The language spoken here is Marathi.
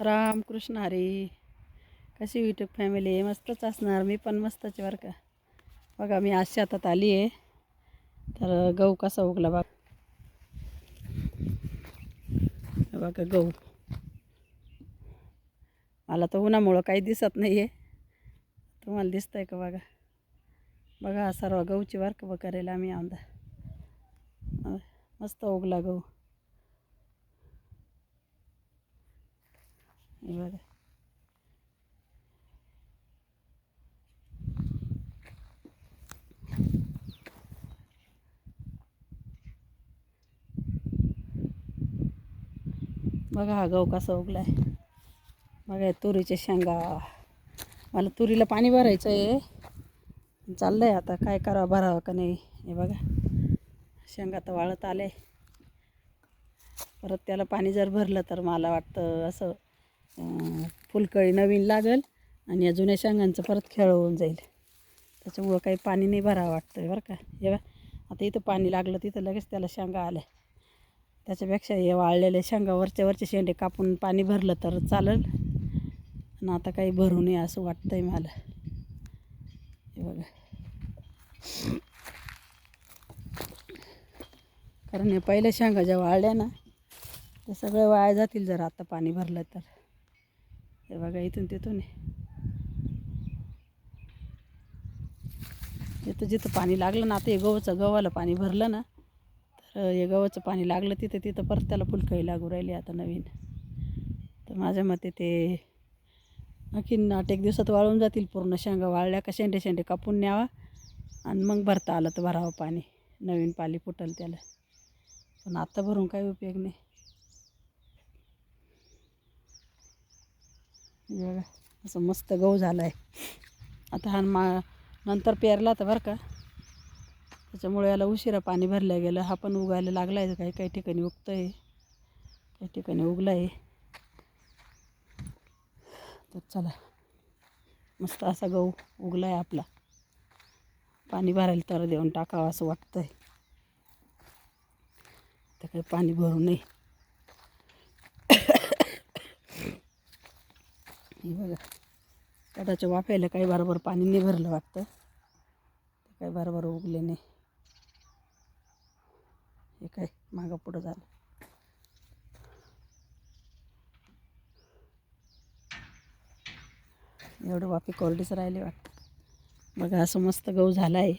रामकृष्ण हरी. कशी यूट्यूब फॅमिली आहे? मस्तच असणार. मी पण मस्तच बरं का. बघा मी आज शेतात आली आहे. तर गहू कसा उगला बघ बघा गहू. मला तर उन्हामुळं काही दिसत नाही आहे तुम्हाला दिसतंय का बघा? बघा सर्व गहूची वर्क बघ करेल आम्ही आमदा मस्त उगला गहू. बघा बघा हा गहू कसा उगला आहे बघा तुरीच्या शेंगा. मला तुरीला पाणी भरायचं आहे चाललं आहे आता काय करावं भरावं का नाही हे बघा. शेंगा तर वाळत आले. परत त्याला पाणी जर भरलं तर मला वाटतं असं फुलकळी नवीन लागेल आणि या जुन्या शेंगांचं परत खेळ होऊन जाईल. त्याच्यामुळं काही पाणी नाही भरावं वाटतं आहे बरं का. हे आता इथं पाणी लागलं तिथं लगेच त्याला शेंगा आल्या. त्याच्यापेक्षा हे वाळलेले शेंगा वरच्या वरचे शेंडे कापून पाणी भरलं तर चालेल. आणि आता काही भरू नये असं वाटतं आहे मला. हे बघा. कारण हे पहिल्या शेंगा ज्या वाळल्या ना ते सगळं वाया जातील जर आता पाणी भरलं तर. हे बघा इथून तिथून आहे. इथं जिथं पाणी लागलं ना आता हे गव्हाचं गव्हाला पाणी भरलं ना तर हे गव्हाचं पाणी लागलं तिथं तिथं परत त्याला फुलकळी लागू राहिली आता नवीन. तर माझ्या मते ते आणखीन आठ एक दिवसात वाळून जातील पूर्ण शेंगा वाळल्या का शेंडे शेंडे कापून न्यावा आणि मग भरता आलं तर भरावं पाणी. नवीन पाणी फुटल त्याला. पण आत्ता भरून काही उपयोग नाही. असं मस्त गहू झाला आहे आता हा मा नंतर पेरला तर बरं का. त्याच्यामुळे याला उशिरा पाणी भरलं गेलं. हा पण उगायला लागला आहे काही काही ठिकाणी उगतं आहे काही ठिकाणी उगला आहे तर चला. मस्त असा गहू उगला आहे आपला. पाणी भरायला तर देऊन टाकावं असं वाटतं आहे तर काही पाणी भरू नये. हे बघा. तटाच्या वाफ्याला काही बरोबर पाणी नाही भरलं वाटतं. ते काही बरोबर उगले नाही. हे काय मागं पुढं झालं. एवढं वाफे कोरडीच राहिले वाटतं. बघा असं मस्त गहू झाला आहे